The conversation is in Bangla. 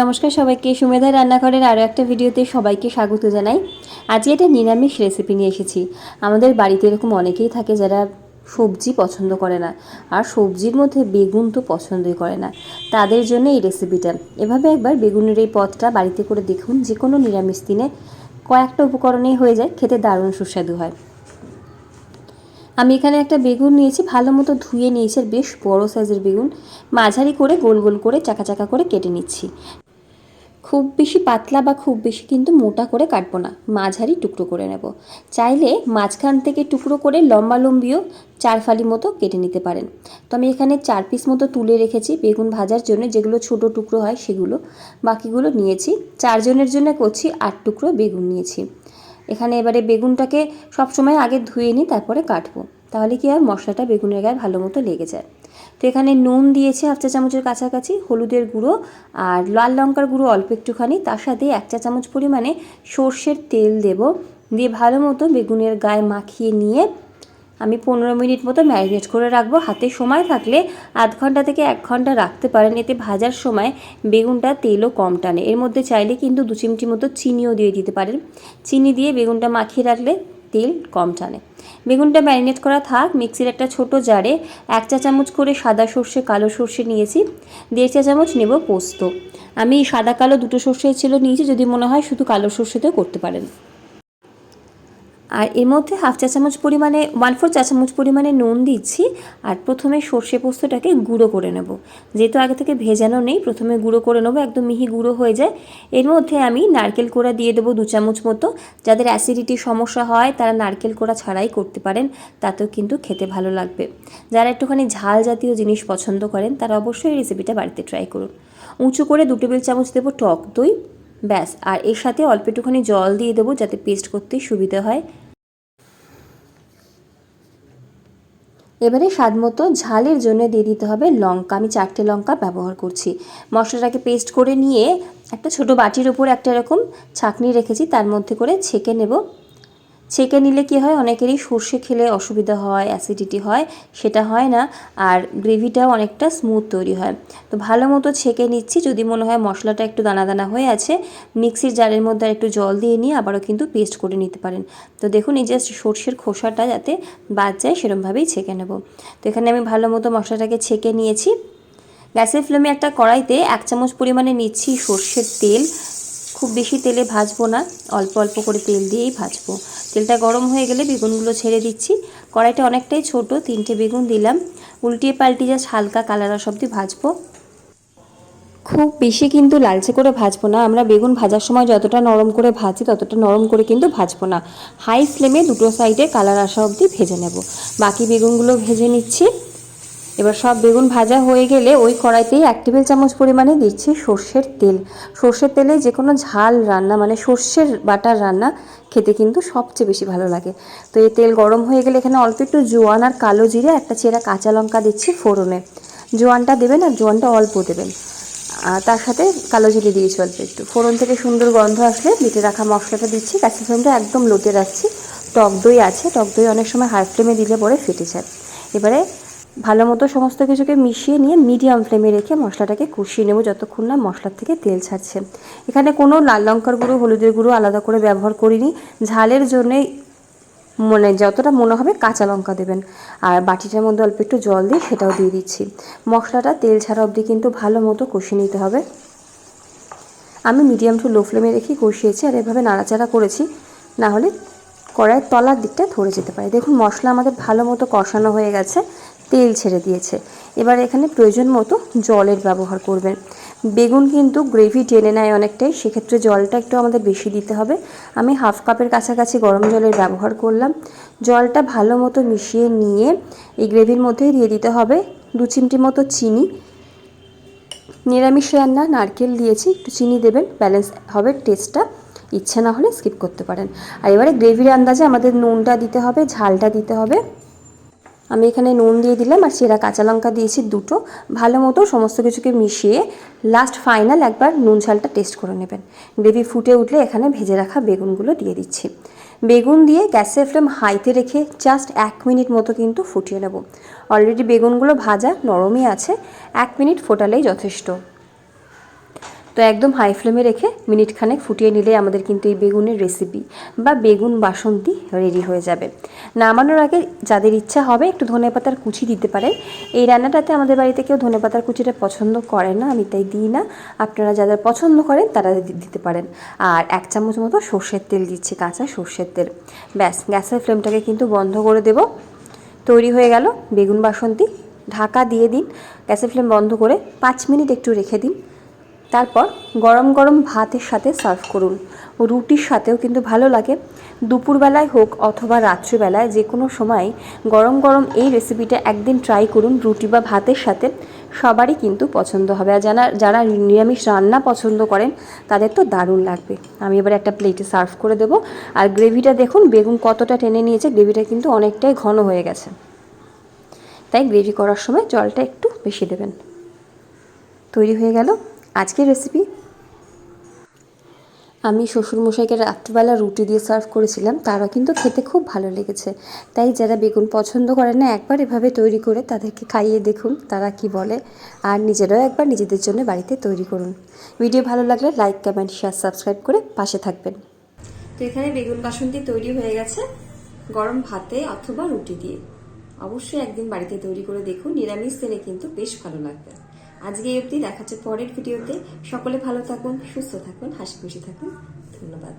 নমস্কার সবাইকে। সুমেধা রান্নাঘরের আরও একটা ভিডিওতে সবাইকে স্বাগত জানাই। আজকে এটা নিরামিষ রেসিপি নিয়ে এসেছি। আমাদের বাড়িতে এরকম অনেকেই থাকে যারা সবজি পছন্দ করে না। আর সবজির মধ্যে বেগুন তো পছন্দই করে না। তাদের জন্য এই রেসিপিটা এভাবে একবার বেগুনের এই পদটা বাড়িতে করে দেখুন যে কোনো নিরামিষ দিনে কয়েকটা উপকরণেই হয়ে যায়, খেতে দারুণ সুস্বাদু হয়। আমি এখানে একটা বেগুন নিয়েছি, ভালো মতো ধুয়ে নিয়েছি, আর বেশ বড় সাইজের বেগুন। মাঝারি করে গোল গোল করে চাকা চাকা করে কেটে নিচ্ছি। খুব বেশি পাতলা বা খুব বেশি কিন্তু মোটা করে কাটবো না, মাঝারি টুকরো করে নেব। চাইলে মাঝখান থেকে টুকরো করে লম্বা লম্বিও চার ফালি মতো কেটে নিতে পারেন। তো আমি এখানে চার পিস মতো তুলে রেখেছি বেগুন ভাজার জন্য, যেগুলো ছোট টুকরো হয় সেগুলো। বাকিগুলো নিয়েছি, চারজনের জন্য করছি আট টুকরো বেগুন নিয়েছি। এখানে এবারে বেগুনটাকে সবসময় আগে ধুয়ে নিই তারপরে কাটবো। তাহলে কি আর মশলাটা বেগুনের গায়ে ভালো মতো লেগে যায়। তো এখানে নুন দিয়েছি হাফ চা চামচের কাছাকাছি, হলুদের গুঁড়ো আর লাল লঙ্কার গুঁড়ো অল্প একটুখানি। তার সাথে এক চা চামচ পরিমাণে সর্ষের তেল দেব। দিয়ে ভালো মতো বেগুনের গায়ে মাখিয়ে নিয়ে আমি পনেরো মিনিট মতো ম্যারিনেট করে রাখব। হাতে সময় থাকলে আধ ঘণ্টা থেকে এক ঘণ্টা রাখতে পারেন। এতে ভাজার সময় বেগুনটা তেলও কম টানে। এর মধ্যে চাইলে কিন্তু দু চিমটি মতো চিনিও দিয়ে দিতে পারেন। চিনি দিয়ে বেগুনটা মাখিয়ে রাখলে তেল কম টানে। বেগুনটা ম্যারিনেট করা থাক, মিক্সির একটা ছোট জারে এক চা চামচ করে সাদা সর্ষে, কালো সর্ষে নিয়েছি, দেড় চা চামচ নেব পোস্ত। আমি সাদা কালো দুটো সর্ষে ছিল নিয়েছি, যদি মনে হয় শুধু কালো সর্ষেতেও করতে পারেন। আর এর মধ্যে হাফ চা চামচ পরিমাণে ওয়ান ফোর চা চামচ পরিমাণে নুন দিচ্ছি। আর প্রথমে সর্ষে পোস্তটাকে গুঁড়ো করে নেব। যেহেতু আগে থেকে ভেজানো নেই, প্রথমে গুঁড়ো করে নেব, একদম মিহি গুঁড়ো হয়ে যায়। এর মধ্যে আমি নারকেল কোড়া দিয়ে দেবো দু চামচ মতো। যাদের অ্যাসিডিটির সমস্যা হয়, তারা নারকেল কোড়া ছাড়াই করতে পারেন। তাতেও কিন্তু খেতে ভালো লাগবে। যারা একটুখানি ঝাল জাতীয় জিনিস পছন্দ করেন, তারা অবশ্যই এই রেসিপিটা বাড়িতে ট্রাই করুন। উঁচু করে দু টেবিল চামচ দেবো টক দই। ব্যাস। আর এর সাথে অল্প একটুখানি জল দিয়ে দেবো যাতে পেস্ট করতে সুবিধা হয়। এবারে স্বাদ মতো ঝালের জন্য দিয়ে দিতে হবে লঙ্কা। আমি চারটে লঙ্কা ব্যবহার করছি। মশলাটাকে পেস্ট করে নিয়ে একটা ছোট বাটির উপর একটা এরকম ছাঁকনি রেখেছি, তার মধ্যে করে ছেঁকে নেব। ছেঁকে নিলে কি হয়? অনেকেরই সর্ষে খেলে অসুবিধা হয় অ্যাসিডিটি হয়, সেটা হয় না। আর গ্রেভিটাও অনেকটা স্মুথ তৈরি হয়। তো ভালো মতো ছেঁকে নিচ্ছি। যদি মনে হয় মশলাটা একটু দানা দানা হয়ে আছে মিক্সির জারের মধ্যে একটু জল দিয়ে নিয়ে আবারও কিন্তু পেস্ট করে নিতে পারেন। তো দেখুন, এই জাস্ট সর্ষের খোসাটা যাতে বাদ যায়, সেরমভাবেই ছেঁকে নেব। তো এখানে আমি ভালো মতো মশলাটাকে ছেঁকে নিয়েছি। গ্যাসের ফ্লেমে একটা কড়াইতে এক চামচ পরিমাণে নিচ্ছি সর্ষের তেল। খুব বেশি তেলে ভাজবো না, অল্প অল্প করে তেল দিয়েই ভাজবো। তেলটা গরম হয়ে গেলে বেগুনগুলো ছেড়ে দিচ্ছি। কড়াইটা অনেকটাই ছোট, তিনটে বেগুন দিলাম। উল্টিয়ে পাল্টিয়ে জাস্ট হালকা কালার অবধি ভাজবো। খুব বেশি কিন্তু লালচে করে ভাজবো না। আমরা বেগুন ভাজার সময় যতটা নরম করে ভাজি, ততটা নরম করে কিন্তু ভাজবো না। হাই ফ্লেমে দুটো সাইডে কালার আসা অবধি ভেজে নেব। বাকি বেগুনগুলো ভেজে নিচ্ছি। এবার সব বেগুন ভাজা হয়ে গেলে ওই কড়াইতেই এক টেবিল চামচ পরিমাণে দিচ্ছি সর্ষের তেল। সর্ষের তেলে যে কোনো ঝাল রান্না মানে সর্ষের বাটার রান্না খেতে কিন্তু সবচেয়ে বেশি ভালো লাগে। তো এই তেল গরম হয়ে গেলে এখানে অল্প একটু জোয়ান আর কালো জিরে, একটা চেরা কাঁচা লঙ্কা দিচ্ছি ফোড়নে। জোয়ানটা দেবেন আর জোয়ানটা অল্প দেবেন। তার সাথে কালো জিরে দিয়েছি অল্প একটু। ফোড়ন থেকে সুন্দর গন্ধ আসলে বেটে রাখা মশলাটা দিচ্ছি। কাঁচা ফ্লেমটা একদম লোটে রাখছি। টক দই আছে। টক দই অনেক সময় হাই ফ্লেমে দিলে পরে ফেটে যায়। এবারে ভালো মতো সমস্ত কিছুকে মিশিয়ে নিয়ে মিডিয়াম ফ্লেমে রেখে মশলাটাকে কষিয়ে নেব যতক্ষণ না মশলার থেকে তেল ছাড়ছে। এখানে কোনো লাল লঙ্কার গুঁড়ো, হলুদের গুঁড়ো আলাদা করে ব্যবহার করিনি। ঝালের জন্যে মানে যতটা মনে হবে কাঁচা লঙ্কা দেবেন। আর বাটিটার মধ্যে অল্প একটু জল দিয়ে সেটাও দিয়ে দিচ্ছি। মশলাটা তেল ছাড়া অবধি কিন্তু ভালো মতো কষিয়ে নিতে হবে। আমি মিডিয়াম টু লো ফ্লেমে রেখে কষিয়েছি আর এভাবে নাড়াচাড়া করেছি। না হলে কড়াইয়ের তলার দিকটা ধরে যেতে পারে। দেখুন, মশলা আমাদের ভালো মতো কষানো হয়ে গেছে। তেল ছেড়ে দিয়েছে। এবার এখানে প্রয়োজন মতো জলের ব্যবহার করবেন। বেগুন কিন্তু গ্রেভি টেনে নেয় অনেকটাই, সেক্ষেত্রে জলটা একটু আমাদের বেশি দিতে হবে। আমি হাফ কাপের কাছাকাছি গরম জলের ব্যবহার করলাম। জলটা ভালো মতো মিশিয়ে নিয়ে এই গ্রেভির মধ্যেই দিয়ে দিতে হবে দু চিমটি মতো চিনি। নিরামিষ রান্না নারকেল দিয়েছি, একটু চিনি দেবেন ব্যালেন্স হবে টেস্টটা ইচ্ছে না হলে স্কিপ করতে পারেন। আর এবারে গ্রেভির আন্দাজে আমাদের নুনটা দিতে হবে, ঝালটা দিতে হবে। আমি এখানে নুন দিয়ে দিলাম আর সেরা কাঁচা লঙ্কা দিয়েছি দুটো। ভালো মতো সমস্ত কিছুকে মিশিয়ে লাস্ট ফাইনাল একবার নুন ঝালটা টেস্ট করে নেবেন। গ্রেভি ফুটে উঠলে এখানে ভেজে রাখা বেগুনগুলো দিয়ে দিচ্ছি। বেগুন দিয়ে গ্যাসের ফ্লেম হাইতে রেখে জাস্ট এক মিনিট মতো কিন্তু ফুটিয়ে নেব। অলরেডি বেগুনগুলো ভাজা নরমই আছে, এক মিনিট ফোটালেই যথেষ্ট। তো একদম হাই ফ্লেমে রেখে মিনিট খানেক ফুটিয়ে নিলে আমাদের কিন্তু এই বেগুনের রেসিপি বা বেগুন বাসন্তী রেডি হয়ে যাবে। নামানোর আগে যাদের ইচ্ছা হবে একটু ধনেপাতার কুচি দিতে পারেন। এই রান্নাটাতে আমাদের বাড়িতে কেউ ধনেপাতার কুচিটা পছন্দ করে না, আমি তাই দিই না। আপনারা যাদের পছন্দ করেন তারা দিতে পারেন। আর এক চামচ মতো সর্ষের তেল দিচ্ছি, কাঁচা সর্ষের তেল। ব্যাস, গ্যাসের ফ্লেমটাকে কিন্তু বন্ধ করে দেবো। তৈরি হয়ে গেল বেগুন বাসন্তী। ঢাকা দিয়ে দিন। গ্যাসের ফ্লেম বন্ধ করে পাঁচ মিনিট একটু রেখে দিন। তারপর গরম গরম ভাতের সাথে সার্ভ করুন। রুটির সাথেও কিন্তু ভালো লাগে। দুপুরবেলায় হোক অথবা রাত্রিবেলায় যে কোনো সময় গরম গরম এই রেসিপিটা একদিন ট্রাই করুন, রুটি বা ভাতের সাথে। সবারই কিন্তু পছন্দ হবে। আর যারা যারা নিরামিষ রান্না পছন্দ করেন, তাদের তো দারুণ লাগবে। আমি এবার একটা প্লেটে সার্ভ করে দেবো। আর গ্রেভিটা দেখুন, বেগুন কতটা টেনে নিয়েছে। গ্রেভিটা কিন্তু অনেকটাই ঘন হয়ে গেছে। তাই গ্রেভি করার সময় জলটা একটু বেশি দেবেন। তৈরি হয়ে গেল। আজকের রেসিপি আমি শ্বশুরমশাইকে রাত্রিবেলা রুটি দিয়ে সার্ভ করেছিলাম, তারা কিন্তু খেতে খুব ভালো লেগেছে। তাই যারা বেগুন পছন্দ করে না, একবার এভাবে তৈরি করে তাদেরকে খাইয়ে দেখুন, তারা কি বলে। আর নিজেরাও একবার নিজেদের জন্য বাড়িতে তৈরি করুন। ভিডিও ভালো লাগলে লাইক কমেন্ট শেয়ার সাবস্ক্রাইব করে পাশে থাকবেন। তো এখানে বেগুন বাসন্তী তৈরি হয়ে গেছে, গরম ভাতে অথবা রুটি দিয়ে। অবশ্যই একদিন বাড়িতে তৈরি করে দেখুন, নিরামিষ দিনে কিন্তু বেশ ভালো লাগবে। আজকে এই অবধি দেখাচ্ছে পরের ভিডিওতে। সকলে ভালো থাকুন, সুস্থ থাকুন, হাসি খুশি থাকুন। ধন্যবাদ।